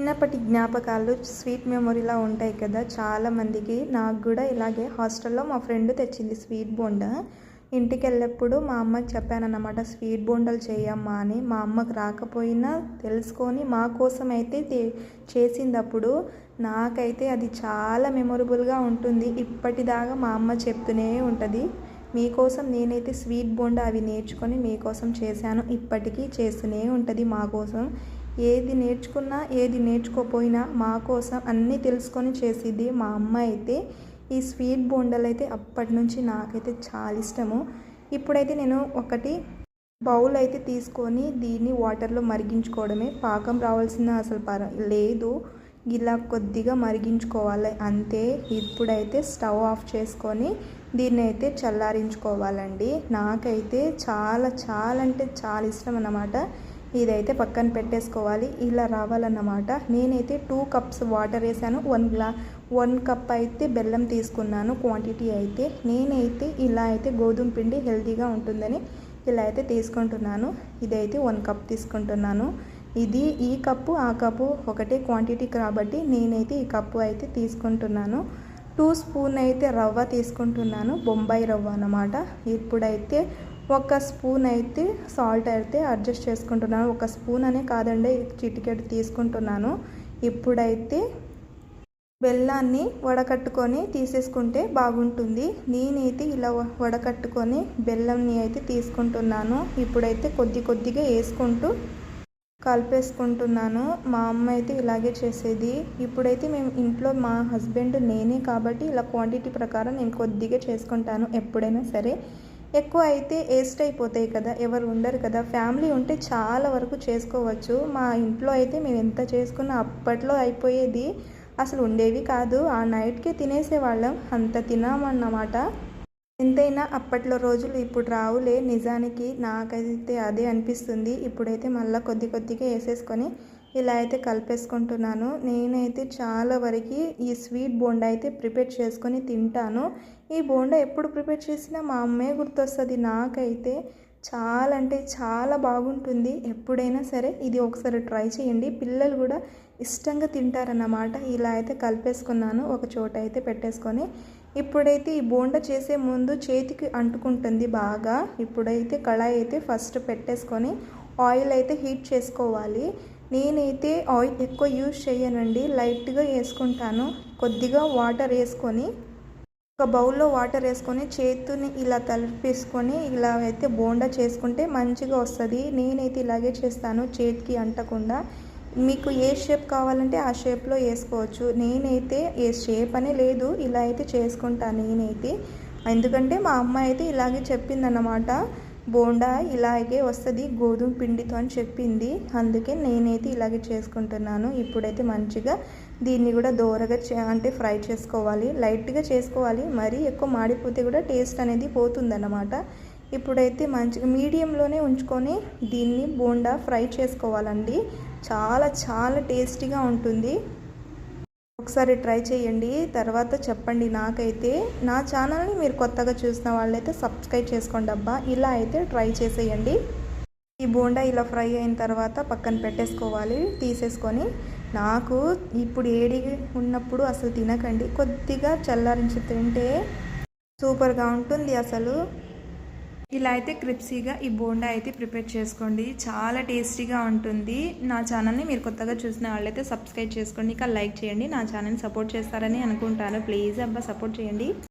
చిన్నప్పటి జ్ఞాపకాలు స్వీట్ మెమొరీలా ఉంటాయి కదా. చాలామందికి నాకు కూడా ఇలాగే హాస్టల్లో మా ఫ్రెండ్ తెచ్చింది స్వీట్ బోండా. ఇంటికి వెళ్ళేప్పుడు మా అమ్మకి చెప్పానన్నమాట స్వీట్ బోండాలు చేయమ్మా అని. మా అమ్మకు రాకపోయినా తెలుసుకొని మా కోసం అయితే చేసింది అప్పుడు నాకైతే అది చాలా మెమొరబుల్గా ఉంటుంది. ఇప్పటిదాకా మా అమ్మ చెప్తూనే ఉంటుంది మీకోసం నేనైతే స్వీట్ బోండా అవి నేర్చుకొని మీకోసం చేశాను. ఇప్పటికీ చేస్తూనే ఉంటుంది మా కోసం. ఏది నేర్చుకున్నా ఏది నేర్చుకోపోయినా మా కోసం అన్నీ తెలుసుకొని చేసేది మా అమ్మ అయితే ఈ స్వీట్ బోండలు అయితే అప్పటి నుంచి నాకైతే చాలా ఇష్టము. ఇప్పుడైతే నేను ఒకటి బౌల్ అయితే తీసుకొని దీన్ని వాటర్లో మరిగించుకోవడమే. పాకం రావాల్సిన అసలు పర లేదు. ఇలా కొద్దిగా మరిగించుకోవాలి అంతే. ఇప్పుడైతే స్టవ్ ఆఫ్ చేసుకొని దీన్ని అయితే చల్లారించుకోవాలండి. నాకైతే చాలా చాలా అంటే చాలా ఇష్టం అన్నమాట. ఇదైతే పక్కన పెట్టేసుకోవాలి. ఇలా రావాలన్నమాట. నేనైతే టూ కప్స్ వాటర్ వేసాను. వన్ గ్లా వన్ కప్ అయితే బెల్లం తీసుకున్నాను. క్వాంటిటీ అయితే నేనైతే ఇలా అయితే గోధుమ పిండి హెల్తీగా ఉంటుందని ఇలా అయితే తీసుకుంటున్నాను. ఇదైతే వన్ కప్ తీసుకుంటున్నాను. ఇది ఈ కప్పు ఆ కప్పు ఒకటే క్వాంటిటీ కాబట్టి నేనైతే ఈ కప్పు అయితే తీసుకుంటున్నాను. టూ స్పూన్ అయితే రవ్వ తీసుకుంటున్నాను. బొంబాయి రవ్వ అన్నమాట. ఇప్పుడైతే ఒక స్పూన్ అయితే సాల్ట్ అయితే అడ్జస్ట్ చేసుకుంటున్నాను. ఒక స్పూన్ అనే కాదండి చిటికెట్ తీసుకుంటున్నాను. ఇప్పుడైతే బెల్లాన్ని వడకట్టుకొని తీసేసుకుంటే బాగుంటుంది. నేనైతే ఇలా వడకట్టుకొని బెల్లంని అయితే తీసుకుంటున్నాను. ఇప్పుడైతే కొద్ది కొద్దిగా వేసుకుంటూ కలిపేసుకుంటున్నాను. మా అమ్మ అయితే ఇలాగే చేసేది. ఇప్పుడైతే మేము ఇంట్లో మా హస్బెండ్ నేనే కాబట్టి ఇలా క్వాంటిటీ ప్రకారం నేను కొద్దిగా చేసుకుంటాను ఎప్పుడైనా సరే. ఎక్కువ అయితే వేస్ట్ అయిపోతాయి కదా ఎవరు ఉండరు కదా. ఫ్యామిలీ ఉంటే చాలా వరకు చేసుకోవచ్చు. మా ఇంట్లో అయితే మేము ఎంత చేసుకున్నా అప్పట్లో అయిపోయేది అసలు ఉండేవి కాదు. ఆ నైట్కి తినేసేవాళ్ళం అంత తినామన్నమాట. ఎంతైనా అప్పట్లో రోజులు ఇప్పుడు రావులే. నిజానికి నాకైతే అదే అనిపిస్తుంది. ఇప్పుడైతే మళ్ళీ కొద్ది కొద్దిగా వేసేసుకొని ఇలా అయితే కలిపేసుకుంటున్నాను. నేనైతే చాలా వరకు ఈ స్వీట్ బోండా అయితే ప్రిపేర్ చేసుకొని తింటాను. ఈ బోండా ఎప్పుడు ప్రిపేర్ చేసినా మా అమ్మే గుర్తొస్తుంది నాకైతే. చాలా అంటే చాలా బాగుంటుంది. ఎప్పుడైనా సరే ఇది ఒకసారి ట్రై చేయండి. పిల్లలు కూడా ఇష్టంగా తింటారన్నమాట. ఇలా అయితే కలిపేసుకున్నాను. ఒక చోట అయితే పెట్టేసుకొని ఇప్పుడైతే ఈ బోండా చేసే ముందు చేతికి అంటుకుంటుంది బాగా. ఇప్పుడైతే కళాయి అయితే ఫస్ట్ పెట్టేసుకొని ఆయిల్ అయితే హీట్ చేసుకోవాలి. నేనైతే ఆయిల్ ఎక్కువ యూజ్ చేయనండి. లైట్గా వేసుకుంటాను. కొద్దిగా వాటర్ వేసుకొని ఒక బౌల్లో వాటర్ వేసుకొని చేతిని ఇలా తలిపేసుకొని ఇలా అయితే బోండా చేసుకుంటే మంచిగా వస్తుంది. నేనైతే ఇలాగే చేస్తాను చేతికి అంటకుండా. మీకు ఏ షేప్ కావాలంటే ఆ షేప్లో వేసుకోవచ్చు. నేనైతే ఏ షేప్ అని లేదు. ఇలా అయితే చేసుకుంటాను నేనైతే. ఎందుకంటే మా అమ్మ అయితే ఇలాగే చెప్పిందన్నమాట. బోండా ఇలాగే వస్తుంది గోధుమ పిండితో అని చెప్పింది. అందుకే నేనైతే ఇలాగే చేసుకుంటున్నాను. ఇప్పుడైతే మంచిగా దీన్ని కూడా దోరగా అంటే ఫ్రై చేసుకోవాలి. లైట్గా చేసుకోవాలి. మరీ ఎక్కువ మాడిపోతే కూడా టేస్ట్ అనేది పోతుందన్నమాట. ఇప్పుడైతే మంచిగా మీడియంలోనే ఉంచుకొని దీన్ని బోండా ఫ్రై చేసుకోవాలండి. చాలా చాలా టేస్టీగా ఉంటుంది. ఒకసారి ట్రై చేయండి. తర్వాత చెప్పండి నాకైతే. నా ఛానల్ని మీరు కొత్తగా చూసిన వాళ్ళైతే సబ్స్క్రైబ్ చేసుకోండి అబ్బా. ఇలా అయితే ట్రై చేసేయండి. ఈ బోండా ఇలా ఫ్రై అయిన తర్వాత పక్కన పెట్టేసుకోవాలి. తీసేసుకొని నాకు ఇప్పుడు ఏడి ఉన్నప్పుడు అసలు తినకండి. కొద్దిగా చల్లారించి తింటే సూపర్గా ఉంటుంది అసలు. ఇలా అయితే క్రిప్సీగా ఈ బోండా అయితే ప్రిపేర్ చేసుకోండి. చాలా టేస్టీగా ఉంటుంది. నా ఛానల్ని మీరు కొత్తగా చూసిన వాళ్ళైతే సబ్స్క్రైబ్ చేసుకోండి. ఇంకా లైక్ చేయండి. నా ఛానల్ని సపోర్ట్ చేస్తారని అనుకుంటాను. ప్లీజ్ అబ్బా సపోర్ట్ చేయండి.